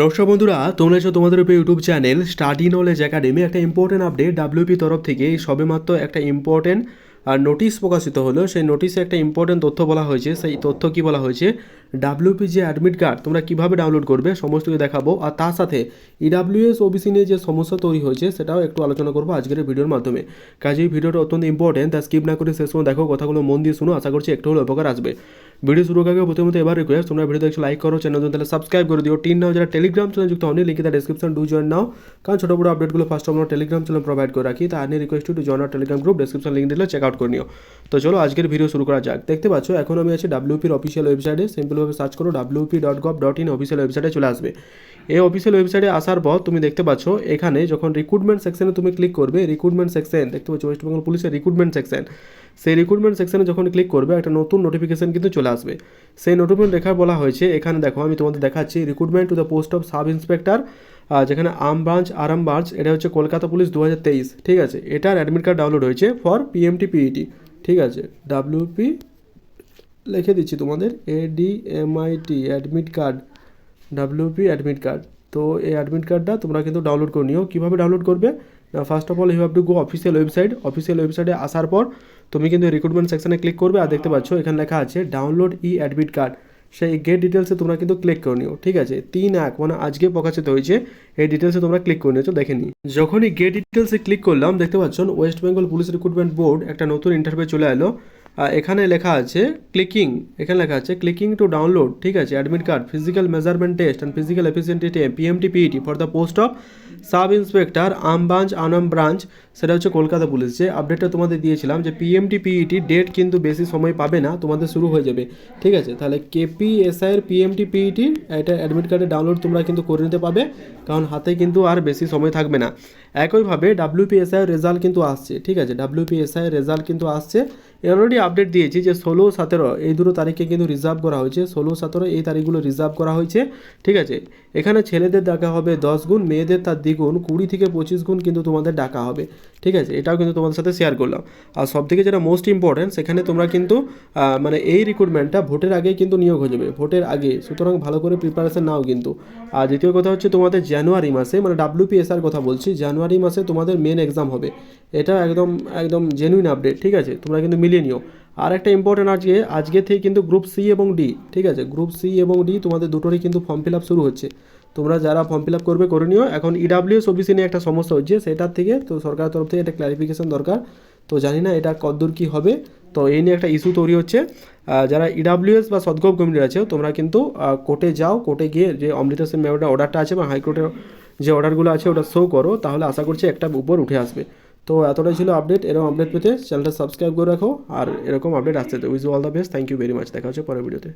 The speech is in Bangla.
নমস্কার বন্ধুরা, তোমরা এসো তোমাদের উপর YouTube channel study knowledge academy একটা ইম্পর্টেন্ট আপডেট ডাব্লিউপি তরফ থেকে। সবেমাত্র একটা ইম্পর্টেন্ট আর নোটিশ প্রকাশিত হলো, সেই নোটিশে একটা ইম্পর্টেন্ট তথ্য বলা হয়েছে, সেই তথ্য কি বলা হয়েছে? ডাব্লিউপি অ্যাডমিট কার্ড তোমরা কীভাবে ডাউনলোড করবে, সমস্ত কিছু দেখাবো, আর তার সাথে ইডাব্লিউএস ওবিসি নিয়ে যে সমস্যা তৈরি হয়েছে, সেটাও একটু আলোচনা করব আজকের ভিডিওর মাধ্যমে। কাজে এই ভিডিওটা অত্যন্ত ইম্পর্টেন্ট তা স্কিপ না করে শেষ সময় দেখো, কথাগুলো মন দিয়ে শুনো, আশা করছি একটু হলে উপকার আসবে। ভিডিও শুরু আগে প্রথমত এবার রিকোয়েস্ট তোমরা ভিডিও দেখছ লাইক করো চ্যানেল তাহলে সাবস্ক্রাইব করে দিও। টিন নাও, যারা টেলিগ্রাম চ্যানেল যুক্ত হয়নি লিঙ্কে তার ডিসক্রিপশন ডু জয়েন নাও। কারণ ছোটো বড় আপডেটগুলো ফার্স্ট আমরা টেলিগ্রাম চ্যানেল প্রোভাইড করে রাখি, তা request to join Telegram group description link দিলে চেক আউট করে নিও। তো চলো আজকের ভিডিও শুরু করা যাক। দেখতে পাচ্ছ, এখন আমি আছি ডাব্লিউপির অফিসিয়াল ওয়েবসাইটে সিম্পলভাবে সার্চ করো WP dot gov dot in official ওয়েবসাইটে চলে আসবে। এই অফিসিয়াল ওয়েবসাইটে আসার পর তুমি দেখতে পাচ্ছ, এখানে যখন রিক্রুটমেন্ট সেকশনে তুমি ক্লিক করবে রিক্রুটমেন্ট সেকশন দেখতে পাচ্ছ ওয়েস্ট বেঙ্গল পুলিশের রিক্রুটমেন্ট সেকশন সেই রিক্রুটমেন্ট সেকশনে যখন ক্লিক করবে, একটা নতুন নোটিফিকেশন কিন্তু চলে আসবে। সেই নোটিফিকেশন লেখা বলা হয়েছে, এখানে দেখো আমি তোমাদের দেখাচ্ছি recruitment to the post of sub inspector যেখানে আম ব্রাঞ্চ আরাম ব্রাঞ্চ এটা হচ্ছে কলকাতা পুলিশ দু হাজার তেইশ, ঠিক আছে? এটার অ্যাডমিট কার্ড ডাউনলোড হয়েছে ফর পিএমটি পিইটি ঠিক আছে? ডাব্লিউপি লিখে দিচ্ছি তোমাদের ADMIT admit card WP admit card তো এই অ্যাডমিট কার্ডটা তোমরা কিন্তু ডাউনলোড করে নিও। কীভাবে ডাউনলোড করবে? First of all you have to go official website official ওয়েবসাইটে আসার পর তুমি কিন্তু রিক্রুটমেন্ট সেকশনে ক্লিক করবে। আর দেখতে পাচ্ছ, এখানে লেখা আছে ডাউনলোড ই অ্যাডমিট কার্ড সেই গেট ডিটেলসে তোমরা কিন্তু ক্লিক করে নিও। ঠিক আছে? তিন এক মানে আজকে প্রকাশিত হয়েছে। এই ডিটেলসে তোমরা ক্লিক করে নিয়েছো, দেখে নিই যখনই গেট ডিটেলসে ক্লিক করলাম, দেখতে পাচ্ছ West Bengal police recruitment board একটা নতুন ইন্টারভিউ চলে এলো। এখানে লেখা আছে ক্লিকিং এখানে লেখা আছে ক্লিকিং টু ডাউনলোড ঠিক আছে admit card physical measurement test and physical এফিসিয়েন্টি টেম PMT PET for the post of sub inspector um branch Anam branch সেটা হচ্ছে কলকাতা পুলিশ। যে আপডেটটা তোমাদের দিয়েছিলাম যে পিএমটি পিইটি ডেট কিন্তু বেশি সময় পাবে না, তোমাদের শুরু হয়ে যাবে। ঠিক আছে? তাহলে কেপিএসআইয়ের পিএমটি পিইটি এটা অ্যাডমিট কার্ডে ডাউনলোড তোমরা কিন্তু করে নিতে পাবে, কারণ হাতে কিন্তু আর বেশি সময় থাকবে না। একইভাবে ডাব্লিউপিএসআইয়ের রেজাল্ট কিন্তু আসছে, ঠিক আছে? ডাব্লিউপিএসআইয়ের রেজাল্ট কিন্তু আসছে। অলরেডি আপডেট দিয়েছি যে ষোলো, সতেরো, এই দুটো তারিখে কিন্তু রিজার্ভ করা হয়েছে। ষোলো, সতেরো, এই তারিখগুলো রিজার্ভ করা হয়েছে, ঠিক আছে? এখানে ছেলেদের ডাকা হবে দশ গুণ, মেয়েদের তার দ্বিগুণ, কুড়ি থেকে পঁচিশ গুণ কিন্তু তোমাদের ডাকা হবে। ঠিক আছে? এটাও কিন্তু তোমাদের সাথে শেয়ার করলাম। আর সব থেকে যেটা মোস্ট ইম্পর্টেন্ট সেখানে তোমরা কিন্তু মানে এই রিক্রুটমেন্টটা ভোটের আগে কিন্তু নিয়োগ হয়ে যাবে। ভোটের আগে। সুতরাং ভালো করে প্রিপারেশন নাও কিন্তু। আর দ্বিতীয় কথা হচ্ছে তোমাদের জানুয়ারি মাসে মানে ডাব্লিউপিএসআর কথা বলছি, জানুয়ারি মাসে তোমাদের মেন এক্সাম হবে। এটা একদম একদম জেনুইন আপডেট ঠিক আছে? তোমরা কিন্তু মিলিয়ে নিও। আর একটা ইম্পর্টেন্ট আজকে আজকে থেকে কিন্তু গ্রুপ সি এবং ডি ঠিক আছে? গ্রুপ সি এবং ডি তোমাদের দুটোরই কিন্তু ফর্ম ফিল আপ শুরু হচ্ছে। তোমরা যারা ফর্ম ফিল আপ করবে করে নিও। এখন ইডাব্লিউএস ওবিসি নিয়ে একটা সমস্যা হচ্ছে, সেটার থেকে তো সরকারের তরফ থেকে একটা ক্লারিফিকেশন দরকার। তো জানি না এটা কতদূর কী হবে। তো এই নিয়ে একটা ইস্যু তৈরি হচ্ছে। যারা ইডাব্লিউএস বা সদগভ কমিটি আছে, তোমরা কিন্তু কোর্টে যাও। কোর্টে গিয়ে যে অমৃতা সেন ম্যামের অর্ডারটা আছে বা হাইকোর্টের যে অর্ডারগুলো আছে, ওটা শো করো। তাহলে আশা করছি একটা উপর উঠে আসবে। তো এতটাই ছিল আপডেট এরকম আপডেট পেতে চ্যানেলটা সাবস্ক্রাইব করে রাখো, আর এরকম আপডেট আসতে with all the best thank you very much দেখা হচ্ছে পরের ভিডিওতে